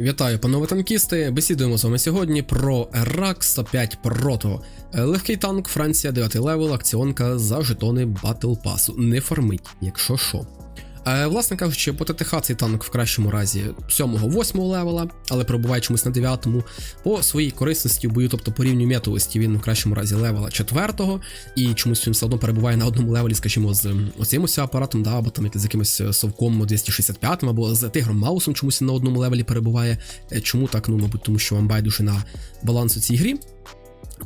Вітаю, панове танкісти! Бесідуємо з вами сьогодні про Рак 105 Proto. Е, легкий танк, Франція, 9 левел, акціонка за жетони Battle Pass. Не фармить, якщо що. Е, власне кажучи, по ТТХ цей танк в кращому разі 7-8 левела, але перебуває чомусь на 9-му. По своїй корисності в бою, тобто по рівню метовості, він в кращому разі левела 4-го, і чомусь він все одно перебуває на одному левелі, скажімо, з оцим ось апаратом, да, або там з якимось е, совком 265 або з тигром Маусом чомусь на одному левелі перебуває. Е, чому так? Ну, мабуть, тому що вам байдуже на баланс у цій грі.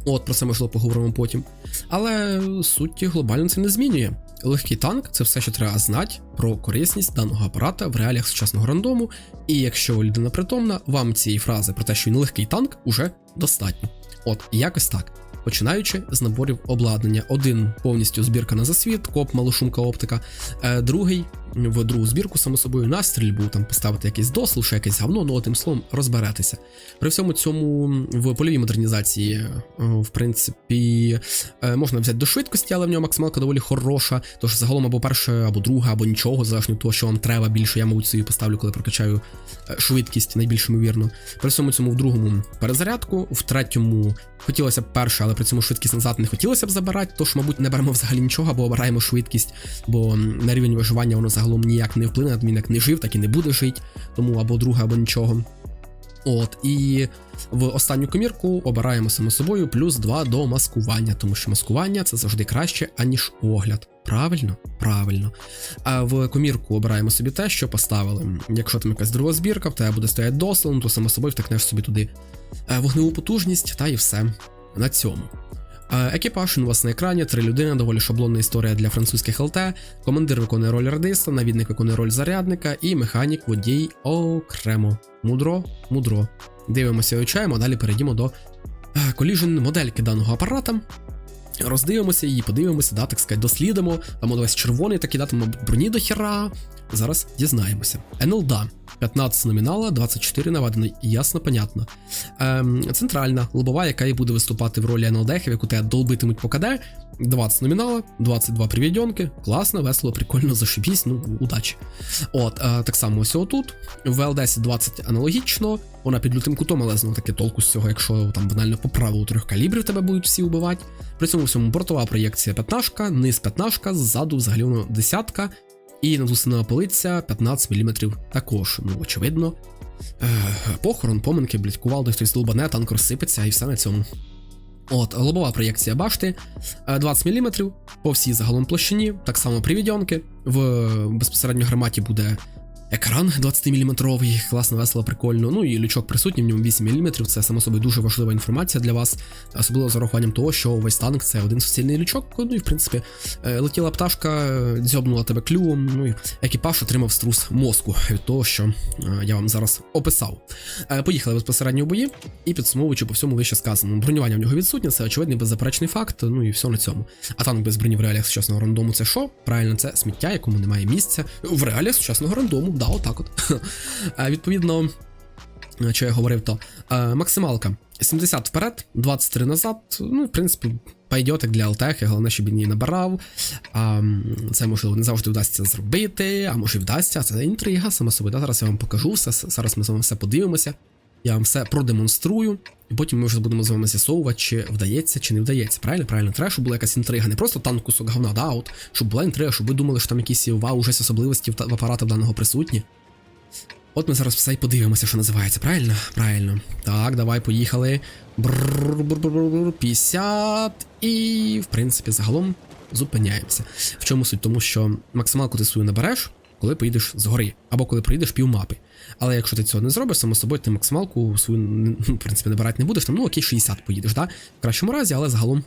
От, про це можливо поговоримо потім. Але суті глобально це не змінює легкий танк це все, що треба знати про корисність даного апарата в реаліях сучасного рандому. І якщо ви людина притомна, вам цієї фрази про те, що він легкий танк, уже достатньо. От, якось так. Починаючи з наборів обладнання. Один повністю збірка на засвіт, коп, малошумка оптика, е, другий в другу збірку, само собою, на стрільбу, там поставити якийсь дослуш, якесь гавно, ну тим словом розберетеся. При всьому цьому в польовій модернізації, е, в принципі, е, можна взяти до швидкості, але в нього максималка доволі хороша. Тож загалом або перша, або друга, або нічого, залежно від того, що вам треба більше. Я, мабуть, собі поставлю, коли прокачаю е, швидкість, найбільш ймовірно. При всьому цьому в другому перезарядку, в третьому хотілося б перше, але при цьому швидкість назад не хотілося б забирати, тож, мабуть, не беремо взагалі нічого, або обираємо швидкість, бо на рівень виживання воно загалом загалом ніяк не вплине, адмін як не жив, так і не буде жити, тому або друге, або нічого. От, і в останню комірку обираємо само собою плюс 2 до маскування, тому що маскування це завжди краще, аніж огляд. Правильно? Правильно. А в комірку обираємо собі те, що поставили. Якщо там якась друга збірка, в тебе буде стояти дослон, то само собою втекнеш собі туди е, вогневу потужність та і все. На цьому. Е, екіпаж у вас на екрані, три людини, доволі шаблонна історія для французьких ЛТ. Командир виконує роль радиста, навідник виконує роль зарядника і механік водій окремо. Мудро, мудро. Дивимося і очаємо, а далі перейдімо до е, коліжен модельки даного апарата. Роздивимося її, подивимося, да, так сказати, дослідимо. Там у вас червоний, такий да, там броні до хера, Зараз дізнаємося. НЛД, 15 номінала, 24 наведено, ясно, понятно. Ем, Центральна лобова, яка і буде виступати в ролі НЛДХ, яку те долбитимуть по КД. 20 номінала, 22 привідьонки. Класно, весело, прикольно, зашибісь, ну, удачі. От, е, так само ось тут. В ЛДС 20 аналогічно. Вона під лютим кутом, але знову таки толку з цього, якщо там банально по правилу трьох калібрів тебе будуть всі убивати. При цьому всьому бортова проєкція п'ятнашка, низ п'ятнашка, ззаду взагалі воно десятка. І надусина полиця 15 мм також. Ну, очевидно. Е, похорон, поминки, блідкувал, хтось лобане, танк розсипеться і все на цьому. От, лобова проєкція башти е, 20 мм по всій загалом площині, так само привідьонки. В е, безпосередньо гарматі буде Екран 20-мм, класно, весело, прикольно. Ну і лючок присутній, в ньому 8 мм. Це само собі дуже важлива інформація для вас, особливо з урахуванням того, що весь танк це один суцільний лючок. Ну і в принципі е, летіла пташка, дзьобнула тебе клювом. Ну і екіпаж отримав струс мозку від того, що е, я вам зараз описав. Е, поїхали безпосередньо в бої і підсумовуючи по всьому вище сказано. Бронювання в нього відсутнє, це очевидний беззаперечний факт. Ну і все на цьому. А танк без броні в реаліях сучасного рандому це що? Правильно, це сміття, якому немає місця в реаліях сучасного рандому да, отак от. Е, відповідно, що я говорив, то е, максималка. 70 вперед, 23 назад. Ну, в принципі, як для Алтехи, головне, щоб він її набирав. Це можливо не завжди вдасться зробити, а може вдасться. Це інтрига, саме собою. Да? Зараз я вам покажу все. Зараз ми з вами все подивимося. Я вам все продемонструю, і потім ми вже будемо з вами з'ясовувати, чи вдається, чи не вдається. Правильно, правильно, треба, щоб була якась інтрига, не просто танк кусок говна, да, от, щоб була інтрига, щоб ви думали, що там якісь вау, уже особливості в апарата даного присутні. От ми зараз все і подивимося, що називається, правильно? Правильно. Так, давай, поїхали. 50. І, в принципі, загалом зупиняємося. В чому суть? Тому що максималку ти свою набереш, коли поїдеш з гори, або коли проїдеш півмапи. Але якщо ти цього не зробиш, само собою ти максималку свою ну, в принципі набирати не будеш, там ну окей, 60 поїдеш, да? в кращому разі, але загалом.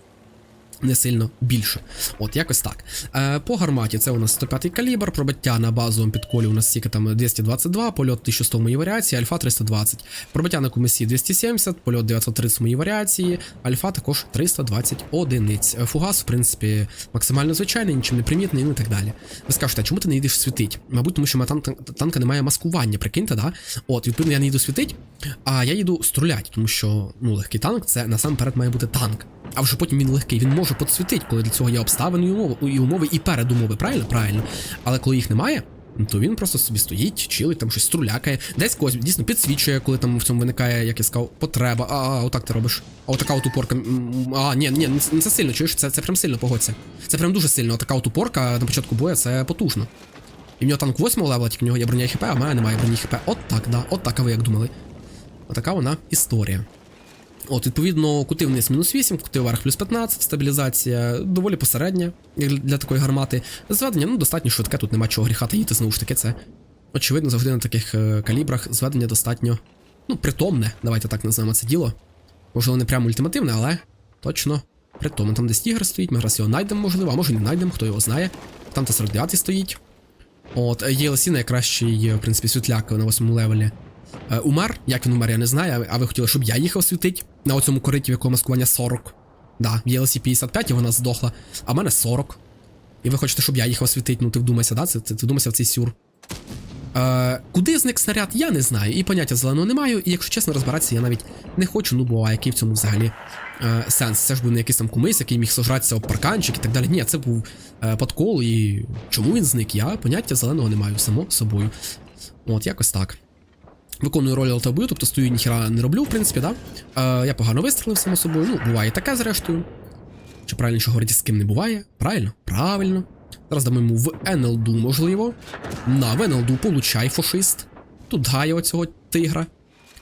Не сильно більше. От, якось так. Е, по гарматі це у нас 105 калібр, пробиття на базовому підколі у нас стільки там 222, польот 1100 в моїй варіації, альфа 320. Пробиття на комісі 270, польот 930 в моїй варіації, альфа також 320 одиниць. Е, Фугас, в принципі, максимально звичайний, нічим не примітний, ну і так далі. Ви скажете, а чому ти не їдеш світить? Мабуть, тому що у мене танк, танка немає маскування, прикиньте, да? От, відповідно, я не їду світить, а я їду струлять, тому що ну, легкий танк це насамперед має бути танк. А вже потім він легкий, він може подсвітити, коли для цього є обставини і умови, і умови, передумови, правильно? Правильно. Але коли їх немає, то він просто собі стоїть, чилить, там щось струлякає, десь когось дійсно підсвічує, коли там в цьому виникає, як я сказав, потреба. А, а отак ти робиш. А отака от упорка. А, ні, ні, ну це- ну сильно, чуєш, це, це прям сильно погодься. Це прям дуже сильно. Отака от упорка на початку бою, це потужно. І в нього танк 8 левела, тільки в нього є броня хп, а в мене немає броні хп. От так, да, от так, а ви як думали. Отака вона історія. От, відповідно, кути вниз мінус 8, кути вверх плюс 15, стабілізація доволі посередня, для- такої гармати. Зведення, ну, достатньо швидке, тут нема чого гріха таїти, знову ж таки, це очевидно, завжди на таких е, калібрах зведення достатньо, ну, притомне, давайте так називаємо це діло. Можливо, не прямо ультимативне, але точно притомне. Там десь тігр стоїть, ми раз його знайдемо, можливо, а може не знайдемо, хто його знає. Там та 49 стоїть. От, ELC найкращий, в принципі, світляк на 8 левелі. Е, Умер, як він умер, я не знаю, а ви- хотіли, щоб я їхав світить на оцьому кориті, в якого маскування 40. Да, в ELC 55 і вона здохла, а в мене 40. І ви хочете, щоб я їхав світить, ну ти вдумайся, да? Це, ти, ти вдумайся в цей сюр. Е, куди зник снаряд, я не знаю, і поняття зеленого не маю, і якщо чесно розбиратися, я навіть не хочу, ну бо а який в цьому взагалі е, сенс? Це ж був не якийсь там кумис, який міг сожратися об парканчик і так далі. Ні, це був е, подкол, і чому він зник? Я поняття зеленого не маю, само собою. От, якось так. Виконую роль алтабою, тобто стою ніхіра не роблю, в принципі, да? Е, я погано вистрілив, само собою. Ну, буває таке, зрештою. Чи правильно, що говорить, з ким не буває? Правильно? Правильно. Зараз дамо йому в НЛДу, можливо. На, в НЛДу получай фашист. Тут гає оцього тигра.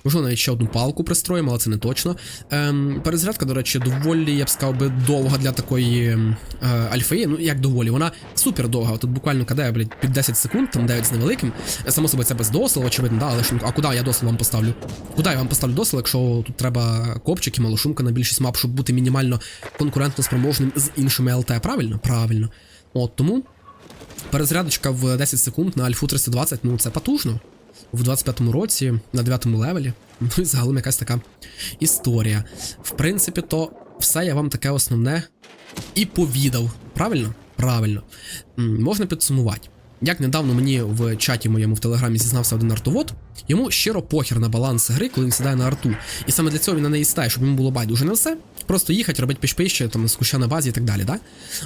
Можливо, навіть ще одну палку пристроїмо, але це не точно. Ем, перезарядка, до речі, доволі, я б сказав би, довга для такої ем, е, альфи. Ну, як доволі, вона супер довга. Тут буквально кадає, блядь, під 10 секунд, там 9 з невеликим. Е, Само собою, це без дослова, очевидно, да, але ж, ну, а куди я дослов вам поставлю? Куди я вам поставлю дослов, якщо тут треба копчик і малошумка на більшість мап, щоб бути мінімально конкурентно спроможним з іншими ЛТ, правильно? Правильно. От тому перезарядочка в 10 секунд на Альфу 320, ну це потужно. В 25-му році на 9-му левелі. Ну і загалом якась така історія. В принципі, то все я вам таке основне і повідав. Правильно? Правильно. Можна підсумувати. Як недавно мені в чаті моєму в телеграмі зізнався один артовод, йому щиро похер на баланс гри, коли він сідає на арту. І саме для цього він на неї стає, щоб йому було байдуже на все. Просто їхати, робити пішпище, там з куща на базі і так далі. Да?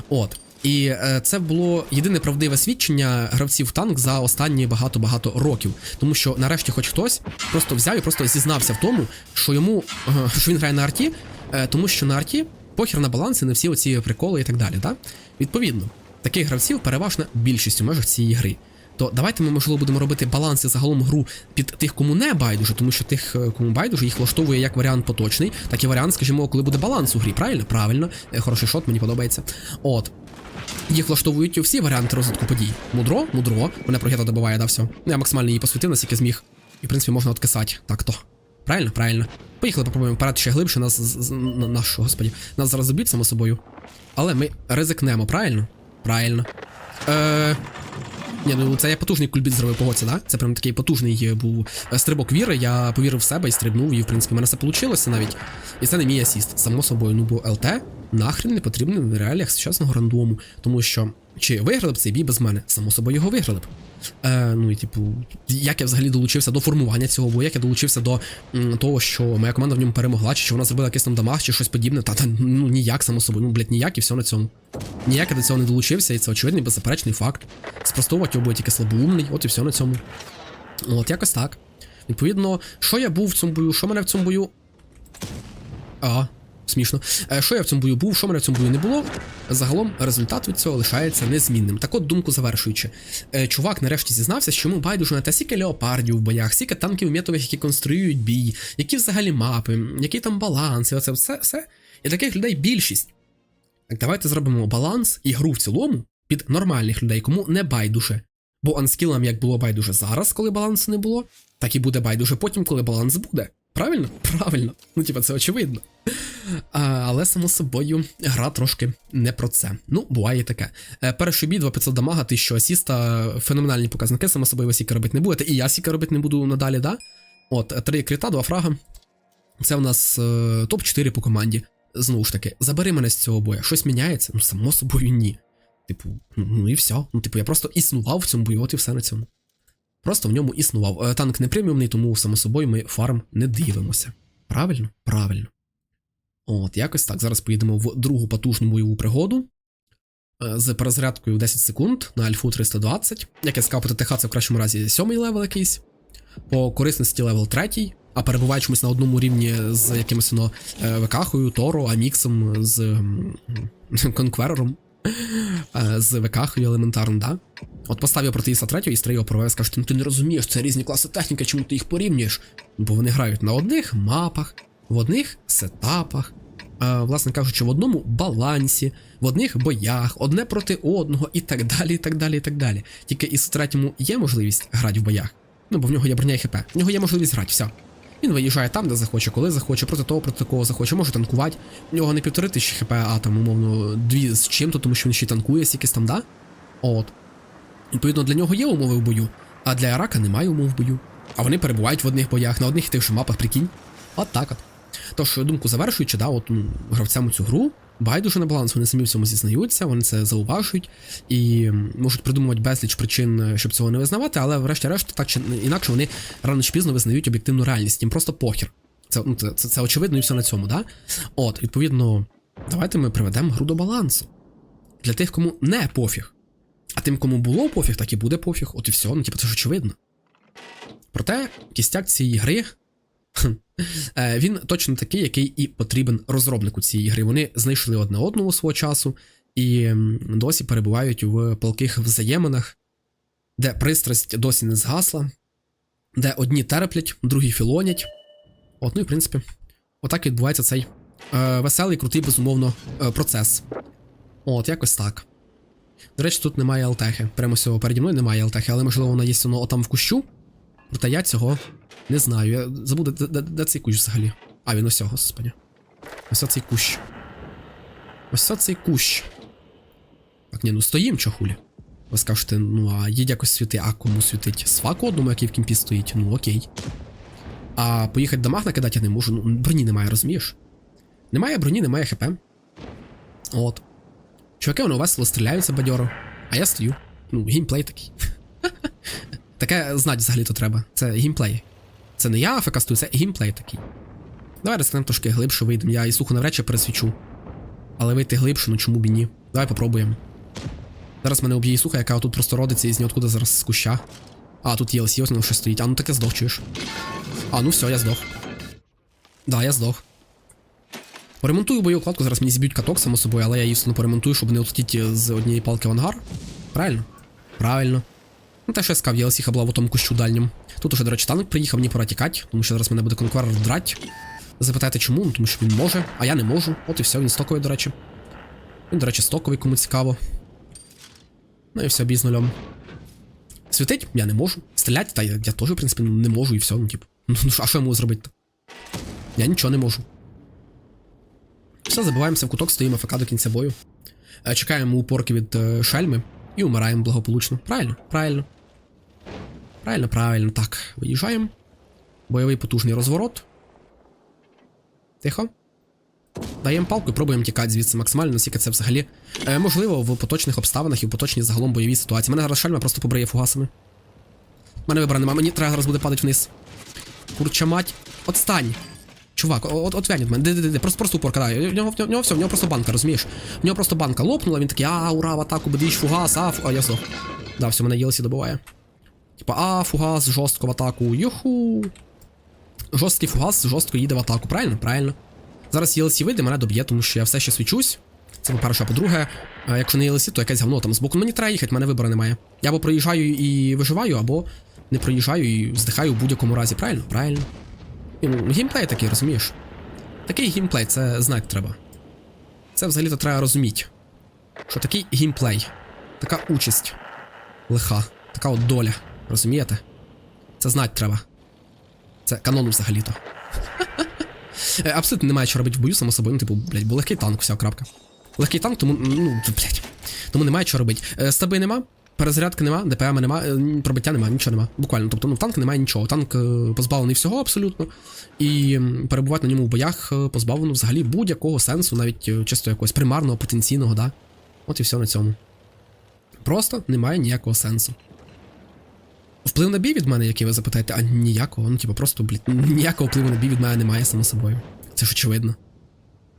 От. І е, це було єдине правдиве свідчення гравців танк за останні багато-багато років. Тому що нарешті хоч хтось просто взяв і просто зізнався в тому, що йому е, що він грає на арті, е, тому що на арті похер на баланс і на всі оці приколи і так далі. Да? Відповідно, таких гравців переважна більшість у межах цієї гри. То давайте ми, можливо, будемо робити баланс і загалом гру під тих, кому не байдуже, тому що тих, кому байдуже, їх влаштовує як варіант поточний, так і варіант, скажімо, коли буде баланс у грі. Правильно? Правильно. Хороший шот, мені подобається. От. Їх влаштовують всі варіанти розвитку подій. Мудро, мудро. Мене прогета добиває, да, все. Ну, я максимально її посвятив, наскільки зміг. І, в принципі, можна откисати. Так то. Правильно? Правильно. Поїхали, попробуємо вперед ще глибше. Нас, з- з- на- наш, господі, нас зараз заб'ють, само собою. Але ми ризикнемо, правильно? Правильно. Е... Ні, ну це я потужний кульбіт зробив погодься, да? Це прям такий потужний був стрибок віри. Я повірив в себе і стрибнув, і в принципі в мене все вийшло навіть. І це не мій асіст, само собою. Ну бо ЛТ нахрен не потрібен в реаліях сучасного рандому. Тому що чи виграли б цей бій без мене? Само собою його виграли б. Е, ну і типу, як я взагалі долучився до формування цього бою, як я долучився до м, того, що моя команда в ньому перемогла, чи що вона зробила якийсь там дамаг, чи щось подібне. Та, та ну ніяк, само собою. Ну, блядь, ніяк і все на цьому. Ніяк я до цього не долучився, і це очевидний беззаперечний факт. Спростовувати його буде тільки слабоумний, от і все на цьому. От, якось так. Відповідно, що я був в цьому бою, що мене в цьому бою. А, смішно. Е, Що я в цьому бою був, що мене в цьому бою не було. Загалом результат від цього лишається незмінним. Так от думку завершуючи. Е, Чувак нарешті зізнався, що йому байдуже на те, скільки леопардів в боях, скільки танків метових, які конструюють бій, які взагалі мапи, який там баланс, і оце все, все. І таких людей більшість. Так давайте зробимо баланс і гру в цілому під нормальних людей, кому не байдуже. Бо анскілам як було байдуже зараз, коли балансу не було, так і буде байдуже потім, коли баланс буде. Правильно? Правильно. Ну, типа, це очевидно. Але само собою гра трошки не про це. Ну, буває таке. Е, перший бій, 2500 дамага, 1000 асіста, феноменальні показники, само собою ви сіка робити не будете, і я сіка робити не буду надалі, да? От, три крита, два фрага. Це в нас е, топ-4 по команді. Знову ж таки, забери мене з цього боя. Щось міняється? Ну, само собою, ні. Типу, ну, ну і все. Ну, типу, я просто існував в цьому бою, от і все на цьому. Просто в ньому існував. Е, Танк не преміумний, тому само собою ми фарм не дивимося. Правильно? Правильно. От, якось так. Зараз поїдемо в другу потужну бойову пригоду. е, з перезарядкою в 10 секунд на альфу 320. Як я сказав, ТТХ це в кращому разі сьомий левел якийсь, по корисності левел третій, а перебуває на одному рівні з якимось воно е, ВКхою, Торо, Аміксом, з Конкверером, е, з ВКхою елементарно, да? От поставив проти Іса 3 і стрій його провев, скаже, ну ти не розумієш, це різні класи техніки, чому ти їх порівнюєш? Бо вони грають на одних мапах, в одних сетапах, е, власне кажучи, в одному балансі, в одних боях, одне проти одного і так далі, і так далі, і так далі. Тільки із третьому є можливість грати в боях. Ну, бо в нього є броня і хп. В нього є можливість грати, все. Він виїжджає там, де захоче, коли захоче, проти того, проти кого захоче, може танкувати. В нього не півтори тисячі хп, а там, умовно, дві з чим-то, тому що він ще й танкує стільки там, да? От. Відповідно, для нього є умови в бою, а для Ірака немає умов в бою. А вони перебувають в одних боях, на одних і тих же мапах, прикинь. От так от. Тож, думку завершуючи, да, от м, гравцям цю гру байдуже на баланс, вони самі в цьому зізнаються, вони це зауважують і можуть придумувати безліч причин, е, щоб цього не визнавати, але врешті-решт, так чи інакше, вони рано чи пізно визнають об'єктивну реальність, їм просто похір. Це, ну, це, це, це очевидно і все на цьому, да? От, відповідно, давайте ми приведемо гру до балансу. Для тих, кому не пофіг. А тим, кому було пофіг, так і буде пофіг. От і все, ну типу, це ж очевидно. Проте кістяк цієї гри. Е, Він точно такий, який і потрібен розробнику цієї гри. Вони знайшли одне одного свого часу і досі перебувають в палких взаєминах, де пристрасть досі не згасла, де одні терплять, другі філонять. От, ну і в принципі, отак відбувається цей е, веселий, крутий, безумовно, е, процес. От, якось так. До речі, тут немає алтехи. Прямо сього переді мною немає алтехи, але можливо вона є воно отам в кущу. Проте я цього не знаю. Я забуду, де, де, цей кущ взагалі. А, він ось, господі. Ось цей кущ. Ось цей кущ. Так, ні, ну стоїм чохулі. Ви скажете, ну а їдь якось світи, а кому світить? Сваку одному, який в кімпі стоїть, ну окей. А поїхати дамаг накидати я не можу. Ну, броні немає, розумієш? Немає броні, немає хп. От. Чуваки, вони весело стріляються бадьоро, а я стою. Ну, геймплей такий. Таке знати взагалі-то треба. Це геймплей. Це не я афекастую, це геймплей такий. Давай розстанемо трошки глибше вийдемо. Я і слуху навряд чи пересвічу. Але вийти глибше, ну чому б і ні. Давай попробуємо. Зараз мене об'є Ісуха, яка тут просто родиться із ніоткуда зараз з куща. А, тут є ось воно ще стоїть. А ну таке здох, чуєш. А, ну все, я здох. Да, я здох. Поремонтую бою кладку, зараз мені зіб'ють каток, само собою, але я її поремонтую, щоб не отлетіти з однієї палки в ангар. Правильно? Правильно. Ну, те, що я сказав, я лисіха була в тому кущу дальнім. Тут уже, до речі, танк приїхав, мені пора тікати, тому що зараз мене буде конкурер драть. Запитайте чому? Ну, тому що він може, а я не можу. От і все, він стоковий, до речі. Він, до речі, стоковий, кому цікаво. Ну і все, бій з нульом. Світить я не можу. Стріляти, та я, я теж, в принципі, не можу і все, ну, типу. Ну, ну а що я можу зробити? Я нічого не можу. Все, забиваємося в куток, стоїмо ФК до кінця бою. Е, Чекаємо упорки від е, шельми і умираємо благополучно. Правильно, правильно. Правильно, правильно. Так, виїжджаємо. Бойовий потужний розворот. Тихо. Даємо палку і пробуємо тікати звідси максимально, наскільки це взагалі е, можливо в поточних обставинах і в поточній загалом бойовій ситуації. Мене зараз шельма просто побриє фугасами. Мене вибора нема, мені треба зараз буде падати вниз. Курча мать. Отстань. Чувак, от, от вянь від мене, де, де, де, просто, просто упорка, да. В нього, в нього все, в нього просто банка, розумієш? В нього просто банка лопнула, він такий, а, ура, в атаку, бедвіч, фугас, а, фу... а я здох. Да, все, мене ЄЛСі добиває. Типа, а, фугас, жорстко в атаку, юху. Жорсткий фугас, жорстко їде в атаку, правильно? Правильно. Зараз ЄЛСі вийде, мене доб'є, тому що я все ще свічусь. Це по-перше, а по-друге, е, якщо не ЄЛСі, то якесь говно там збоку. Мені треба їхати, мене вибору немає. Я або проїжджаю і виживаю, або не проїжджаю і здихаю в будь-якому разі, правильно? Правильно. Ну, геймплей такий, розумієш? Такий геймплей, це знати треба. Це взагалі-то треба розуміти. Що такий геймплей, така участь лиха, така от доля, розумієте? Це знати треба. Це канон взагалі-то. Е, Абсолютно немає що робити в бою, само собою, ну, типу, блядь, бо легкий танк, вся крапка. Легкий танк, тому, ну, блядь, тому немає що робити. Е, Стаби нема, перезарядки нема, ДПМ нема, е, пробиття нема, нічого нема. Буквально. Тобто, ну, в танка немає нічого. Танк позбавлений всього абсолютно. І перебувати на ньому в боях позбавлено взагалі будь-якого сенсу, навіть чисто якогось примарного, потенційного, да. От і все на цьому. Просто немає ніякого сенсу. Вплив на бій від мене, який ви запитаєте, а ніякого. Ну, типу, просто, блядь, ніякого впливу на бій від мене немає, само собою. Це ж очевидно.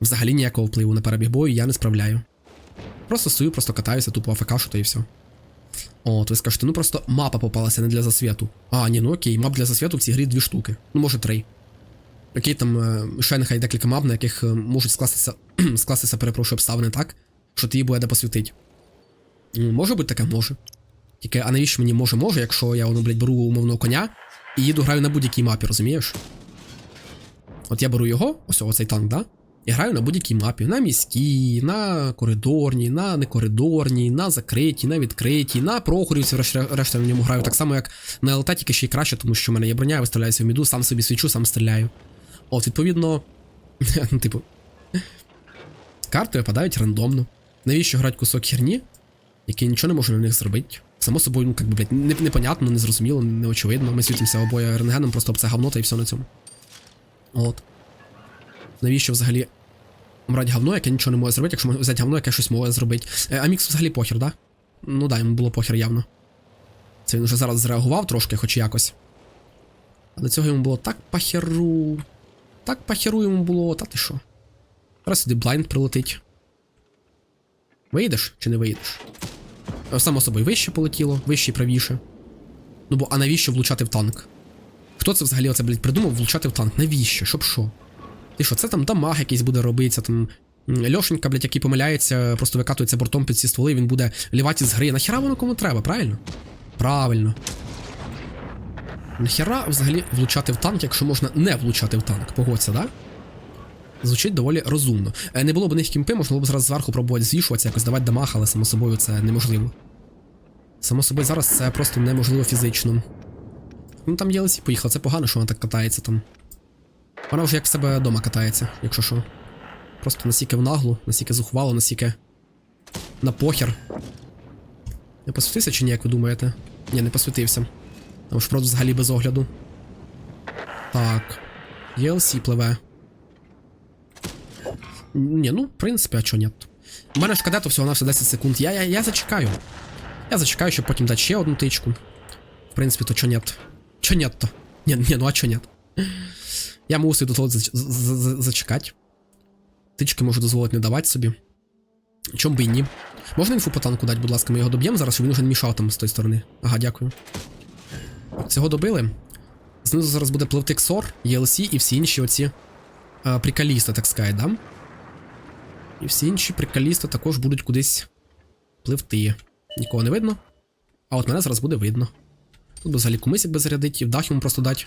Взагалі ніякого впливу на перебіг бою я не справляю. Просто стою, просто катаюся, тупо АФК, що то і все. От, ви скажете, ну просто мапа попалася не для засвіту. А, ні, ну окей, мап для засвіту в цій грі дві штуки. Ну, може, три. Окей, там е, ще нехай декілька мап, на яких е, можуть скластися, скластися, перепрошую, обставини так, що ти її буде де посвітить. Може бути таке, може. Тільки, а навіщо мені може може, якщо я воно, блядь, беру умовного коня і їду граю на будь-якій мапі, розумієш? От я беру його, ось оцей танк, да? І граю на будь-якій мапі. На міській, на коридорній, на некоридорній, на закритій, на відкритій, на прохорівці, решта на ньому граю. Так само, як на ЛТ, тільки ще й краще, тому що в мене є броня, я виставляюся в міду, сам собі свічу, сам стріляю. От, відповідно, ну, типу, карти випадають рандомно. Навіщо грати кусок херні, який нічого не може на них зробити? Само собою, ну, как би, блядь, не- непонятно, незрозуміло, неочевидно. Ми світимося обоє рентгеном, просто це говно та і все на цьому. От. Навіщо взагалі брати говно, яке нічого не може зробити, якщо можна взяти говно, яке щось може зробити. Е, а Мікс взагалі похер, да? Ну да, йому було похер явно. Це він вже зараз зреагував трошки, хоч якось. А до цього йому було так пахеру. Так пахеру йому було, та ти що? Зараз сюди блайнд прилетить. Виїдеш чи не виїдеш? Е, Само собою, вище полетіло, вище і правіше. Ну бо а навіщо влучати в танк? Хто це взагалі оце, блядь, придумав влучати в танк? Навіщо? Щоб що? Ти що, це там дамаг якийсь буде робитися, там. Льошенька, блядь, який помиляється, просто викатується бортом під ці стволи, він буде лівати з гри. Нахіра воно кому треба, правильно? Правильно. Нахіра взагалі влучати в танк, якщо можна не влучати в танк, погодься, да? Звучить доволі розумно. Е, Не було б них кімпи, можна було б зараз зверху пробувати звішуватися, якось давати дамаг, але само собою це неможливо. Само собою зараз це просто неможливо фізично. Ну там Єлесі поїхала, це погано, що вона так катається там. Вона вже як в себе вдома катається, якщо що. Просто настільки в наглу, настільки зухвало, настільки. На похер. Не посвітився чи ні, як ви думаєте? Ні, не посвітився. Там ж просто взагалі без огляду. Так. ELC пливе. Ні, ну, в принципі, а чого ні? У мене ж кадету всього на все 10 секунд. Я, я, я зачекаю. Я зачекаю, щоб потім дати ще одну тичку. В принципі, то чо нет. Чо нет то? Ні, ні, ну а чо нет? Я мусив тут от зач- з- з- зачекати. Тички можу дозволити не давати собі. Чом би і ні. Можна інфу по танку дати, будь ласка, ми його доб'ємо зараз, щоб він уже не мішав там з тої сторони. Ага, дякую. Цього добили. Знизу зараз буде пливти XOR, ELC і всі інші оці а, приколісти, так сказати, да? І всі інші приколісти також будуть кудись пливти. Нікого не видно. А от мене зараз буде видно. Тут би взагалі кумись якби зарядить, і в дах йому просто дати.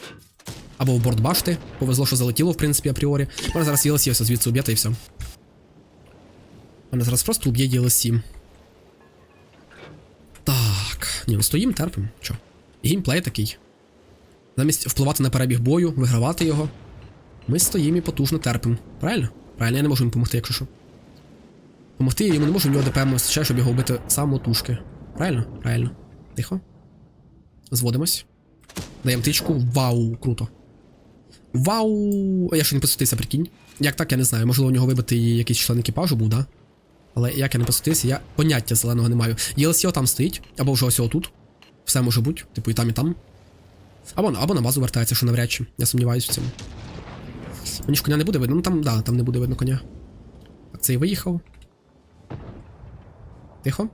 Або в борт башти. Повезло, що залетіло, в принципі, апріорі. Мене зараз ELC все звідси уб'єте і все. Мене зараз просто уб'є ELC. Так. Ні, ну стоїм, терпим. Чо? Геймплей такий. Замість впливати на перебіг бою, вигравати його. Ми стоїмо і потужно терпимо. Правильно? Правильно, я не можу йому допомогти, якщо що. Помогти йому не можу, в нього ДПМ вистачає, щоб його вбити самотужки. Правильно? Правильно. Тихо. Зводимось. Даємо тичку. Вау, круто. Вау! А Я ще не посвітився, прикинь. Як так, я не знаю. Можливо, у нього вибитий якийсь член екіпажу був, да? Але як я не посвітився, я поняття зеленого не маю. ЄЛСіо там стоїть, або вже ось тут. Все може бути, типу і там, і там. Або, або на базу вертається, що навряд чи. Я сумніваюся в цьому. Мені ж коня не буде видно. Ну там, да, там не буде видно коня. Так, цей виїхав. Тихо.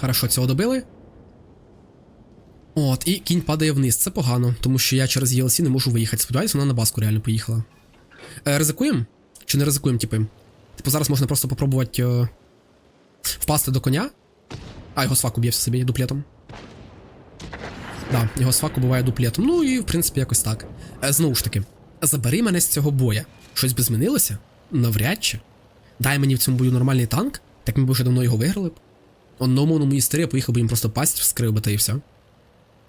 Хорошо, цього добили. От, і кінь падає вниз. Це погано, тому що я через ELC не можу виїхати. Сподіваюся, вона на баску реально поїхала. Е, ризикуємо? Чи не ризикуємо, типи? Типу, зараз можна просто попробувати е, впасти до коня. А, його свак уб'є собі дуплетом. Да, його свак убиває дуплетом. Ну і в принципі якось так. Е, знову ж таки, забери мене з цього боя. Щось би змінилося? Навряд чи. Дай мені в цьому бою нормальний танк, так ми б вже давно його виграли б. Он на умовному історії поїхав би їм просто пасть, вскрив би та і все.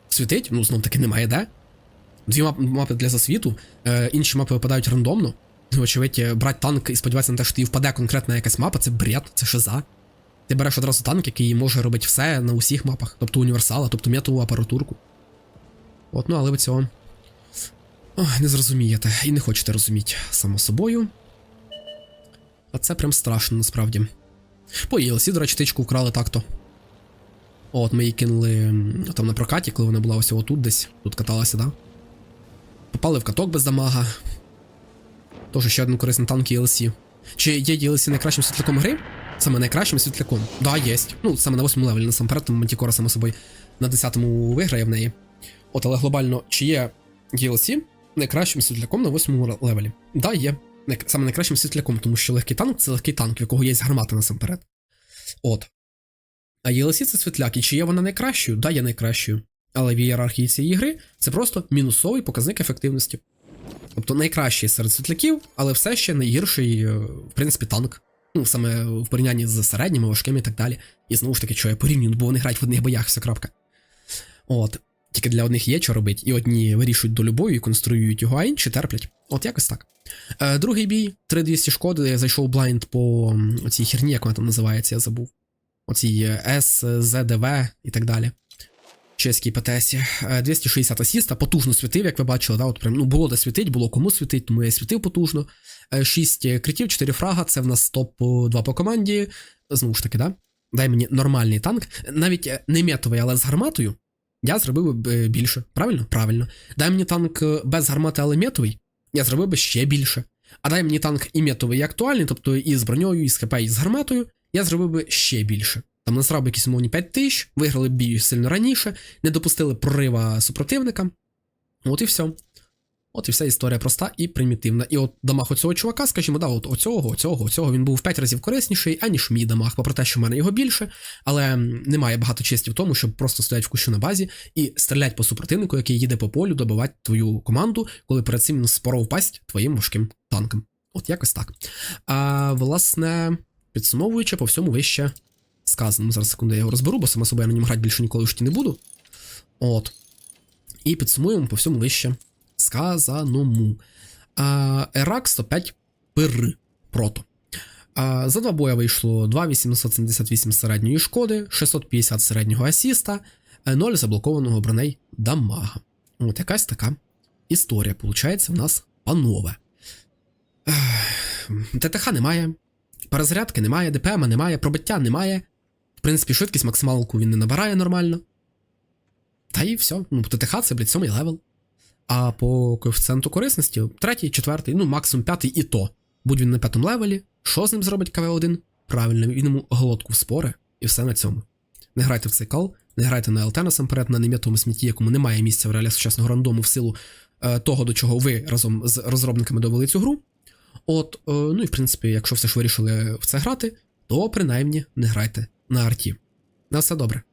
Світить? Ну, знов таки немає, де? Дві мапи для засвіту, е, інші мапи випадають рандомно. Ну, очевидь, е, брати танк і сподіватися на те, що тобі впаде конкретна якась мапа, це бред, це шиза. Ти береш одразу танк, який може робити все на усіх мапах, тобто універсала, тобто метову апаратурку. От, ну але ви цього. Ой, не зрозумієте і не хочете розуміти, само собою. А це прям страшно насправді. По ELC, до речі, тичку вкрали так-то. От, ми її кинули там на прокаті, коли вона була ось отут десь, тут каталася, да? Попали в каток без дамага. Тож ще один корисний танк ELC. Чи є DLC найкращим світляком гри? Саме найкращим світляком. Да, є. Ну, саме на 8 левелі насамперед, тому Мантікора, само собою, на 10-му виграє в неї. От, але глобально, чи є DLC найкращим світляком на 8 левелі? Да, є. Саме найкращим світляком, тому що легкий танк це легкий танк, в якого є гармата насамперед. От. А DLC це світляк, і чи є вона найкращою? Да, є найкращою. Але в ієрархії цієї гри це просто мінусовий показник ефективності. Тобто найкращий серед світляків, але все ще найгірший, е, в принципі, танк. Ну, саме в порівнянні з середніми, важкими і так далі. І знову ж таки, що я порівнюю, бо вони грають в одних боях, все крапка. От. Тільки для одних є що робити, і одні вирішують долю бою і конструюють його, а інші терплять. От якось так. Е, другий бій, 3200 шкоди, я зайшов блайнд по м, оцій херні, як вона там називається, я забув. Оцій е, С, ЗДВ і так далі. Чеській ПТСі. Е, 260 асіста, потужно світив, як ви бачили, да, от прям, ну, було де світить, було кому світить, тому я світив потужно. 6 критів, 4 фрага, це в нас топ-2 по команді. Знову ж таки, да? Дай мені нормальний танк. Навіть е, не метовий, але з гарматою. Я зробив би е, більше. Правильно? Правильно. Дай мені танк е, без гармати, але метовий, я зробив би ще більше. А дай мені танк і метовий, і актуальний, тобто і з броньою, і з ХП, і з гарматою, я зробив би ще більше. Там насрав би якісь умовні 5 тисяч, виграли бій сильно раніше, не допустили прорива супротивника. От і все. От і вся історія проста і примітивна. І от дамаг оцього чувака, скажімо, да, от оцього, оцього, оцього він був в 5 разів корисніший, аніж мій дамаг, попри те, що в мене його більше, але немає багато честі в тому, щоб просто стоять в кущу на базі і стрілять по супротивнику, який їде по полю, добивати твою команду, коли перед цим він споров пасть твоїм важким танком. От якось так. А власне, підсумовуючи по всьому вище сказано. Зараз секунду я його розберу, бо саме собою я на ньому грати більше ніколи в житті не буду. От. І підсумуємо по всьому вище сказаному. А, Ерак 105 пир прото. А, за два боя вийшло 2878 середньої шкоди, 650 середнього асіста, 0 заблокованого броней дамага. От якась така історія, виходить, в нас панове. ТТХ немає, перезарядки немає, ДПМ немає, пробиття немає. В принципі, швидкість максималку він не набирає нормально. Та і все. Ну, ТТХ це, блядь, сьомий левел. А по коефіцієнту корисності третій, четвертий, ну максимум п'ятий і то. Будь він на п'ятому левелі, що з ним зробить КВ1? Правильно, він йому глотку вспоре, і все на цьому. Не грайте в цей кал, не грайте на ЛТ насамперед, на нем'ятому смітті, якому немає місця в реаліях сучасного рандому в силу е, того, до чого ви разом з розробниками довели цю гру. От, е, ну і в принципі, якщо все ж вирішили в це грати, то принаймні не грайте на арті. На все добре.